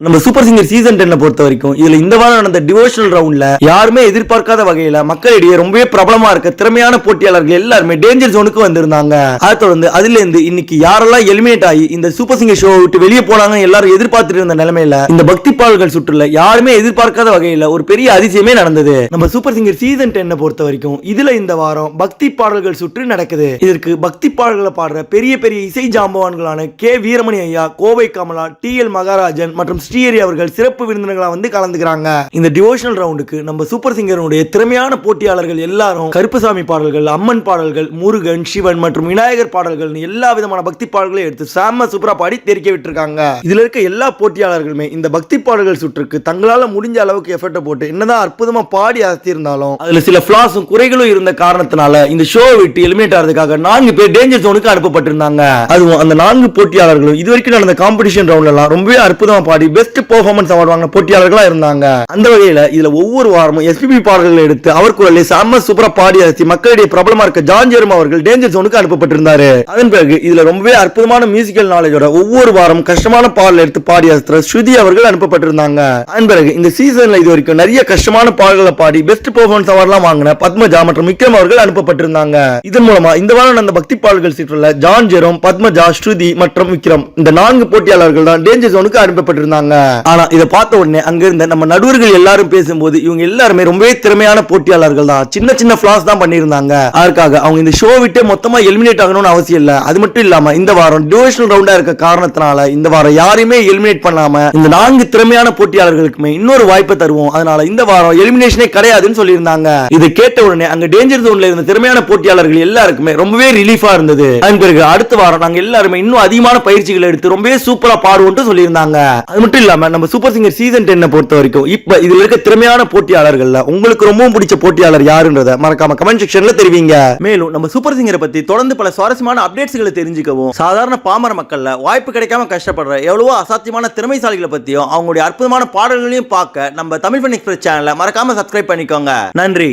நம்ம super singer season டென்னை பொறுத்த வரைக்கும் இதுல இந்த வாரம் நடந்த டிவோஷனல் ரவுண்ட்ல யாருமே எதிர்பார்க்காத வகையில மக்களிடையே ரொம்பவே பிரபலமா இருக்க திறமையான போட்டியாளர்கள் எல்லாருமே டேஞ்சர் ஜோனுக்கு வந்திருந்தாங்க. அதை தொடர்ந்து அதுல இருந்து இன்னைக்கு யாரெல்லாம் எலிமினேட் ஆகி இந்த சூப்பர் சிங்கர் ஷோ விட்டு வெளியே போனாங்க எல்லாரும் எதிர்பார்த்துட்டு இருந்த நிலைமையில இந்த பக்தி பாடல்கள் சுற்றுல யாருமே எதிர்பார்க்காத வகையில ஒரு பெரிய அதிசயமே நடந்தது. நம்ம சூப்பர் சிங்கர் சீசன் டென்னை பொறுத்த வரைக்கும் இதுல இந்த வாரம் பக்தி பாடல்கள் சுற்று நடக்குது. இதற்கு பக்தி பாடல்களை பாடுற பெரிய பெரிய இசை ஜாம்பவான்களான கே வீரமணி ஐயா கோவை கமலா டி எல் மகாராஜன் மற்றும் ஸ்ரீஹரி அவர்கள் சிறப்பு விருந்தினர்களாக வந்து கலந்துக்கிறாங்க. இந்த டிவோஷனல் ரவுண்டுக்கு நம்ம சூப்பர் சிங்கருடைய திறமையான போட்டியாளர்கள் எல்லாரும் கருப்பசாமி பாடல்கள் அம்மன் பாடல்கள் முருகன் சிவன் மற்றும் விநாயகர் பாடல்கள் எல்லா விதமான பக்தி பாடல்களையும் எடுத்து சாம சூப்பரா பாடி தெரிக்க விட்டுருக்காங்க. இதுல இருக்க எல்லா போட்டியாளர்களுமே இந்த பக்தி பாடல்கள் சுற்றுக்கு தங்களால முடிஞ்ச அளவுக்கு எஃபர்ட்டை போட்டு என்னதான் அற்புதமா பாடி அசத்தியிருந்தாலும் அதுல சில ஃபிளாஸும் குறைகளும் இருந்த காரணத்தினால இந்த ஷோ விட்டு எலிமினேட் ஆகிறதுக்காக நான்கு பேர் டேஞ்சர் ஜோனுக்கு அனுப்பப்பட்டிருந்தாங்க. அதுவும் அந்த நான்கு போட்டியாளர்களும் இது வரைக்கும் நடந்த காம்படிஷன் ரவுண்ட்லாம் எல்லாம் ரொம்பவே அற்புதமா பாடி பெஸ்ட் பெர்ஃபார்மன்ஸ் அவார்டு வாங்கின போட்டியாளர்களா இருந்தாங்க. அந்த வகையில் இதுல ஒவ்வொரு வாரமும் எஸ்பிபி பாடல்களை எடுத்து அவர் குரலில் செம்ம சூப்பரா பாடி அசத்தி மக்களிடையே பிரபலமா இருக்க ஜான்ஜெரும் அவர்கள் டேஞ்சர் ஜோனுக்கு அனுப்பப்பட்டிருந்தாரு. அதன் பிறகு இதுல ரொம்பவே அற்புதமான மியூசிக்கல் நாலேஜோட ஒவ்வொரு வாரம் கஷ்டமான பாடல் எடுத்து பாடி அசத்துற ஸ்ருதி அவர்கள் அனுப்பப்பட்டிருந்தாங்க. அதன் பிறகு இந்த சீசன்ல இது வரைக்கும் நிறைய கஷ்டமான பாடல்களை பாடி பெஸ்ட் பெர்ஃபார்மன்ஸ் அவார்ட்லாம் வாங்கின பத்மஜா மற்றும் விக்ரம் அவர்கள் அனுப்பப்பட்டிருந்தாங்க. இதன் மூலமா இந்த வாரம் நடந்த பக்தி பாடல்கள் சீட்டுல ஜான் ஜெரோம் பத்மஜா ஸ்ருதி மற்றும் விக்ரம் இந்த நான்கு போட்டியாளர்கள் தான் டேஞ்சர் ஜோனுக்கு அனுப்பப்பட்டிருந்தாங்க. ஆனா இதை பார்த்த உடனே அங்க இருந்த நம்ம நடுவர்கள் எல்லாரும் பேசும்போது இவங்க எல்லாருமே ரொம்பவே திறமையான போட்டியாளர்கள் தான். சின்ன சின்ன பிளாஸ் தான் பண்ணியிருந்தாங்க. அதற்காக அவங்க இந்த ஷோ விட்டே மொத்தமா எலிமினேட் ஆகணும்னு அவசியம் இல்ல. அது மட்டும் இல்லாம இந்த வாரம் டிவிஷனல் ரவுண்டா இருக்க காரணத்தினால இந்த வாரம் யாரையுமே எலிமினேட் பண்ணாம இந்த நான்கு திறமையான போட்டியாளர்களுக்குமே இன்னொரு வாய்ப்பை தருவோம். அதனால இந்த வாரம் எலிமினேஷனே கிடையாதுன்னு சொல்லியிருந்தாங்க. இதை கேட்ட உடனே அங்க டேஞ்சர் ஜோன்ல இருந்த திறமையான போட்டியாளர்கள் எல்லாருக்குமே ரொம்பவே ரிலீஃபா இருந்தது. அதன் பிறகு அடுத்த வாரம் நாங்க எல்லாருமே இன்னும் அதிகமான பயிற்சிகளை எடுத்து ரொம்பவே சூப்பரா பாடுவோம்னு சொல்லியிருந்தாங்க. அது மட்டும் இல்லாம நம்ம சூப்பர் சிங்கர் சீசன் டென்னை பொறுத்த வரைக்கும் இப்போ இதில் இருக்க திறமையான போட்டியாளர்கள்ல உங்களுக்கு ரொம்பவும் பிடிச்ச போட்டியாளர் யாருன்றத மறக்காம கமெண்ட் செக்ஷனில் தெரிவிங்க. மேலும் நம்ம சூப்பர் சிங்கரை பற்றி தொடர்ந்து பல சுவாரஸ்யமான அப்டேட்ஸ்களை தெரிஞ்சுக்கவும் சாதாரண பாமர மக்களில் வாய்ப்பு கிடைக்காம கஷ்டப்படுற எவ்வளவோ அசாத்தியமான திறமைசாலிகளை பற்றியும் அவங்களுடைய அற்புதமான பாடல்களையும் பார்க்க நம்ம தமிழ் பண்ணி எக்ஸ்பிரஸ் சேனலை மறக்காம சப்ஸ்கிரைப் பண்ணிக்கோங்க. நன்றி.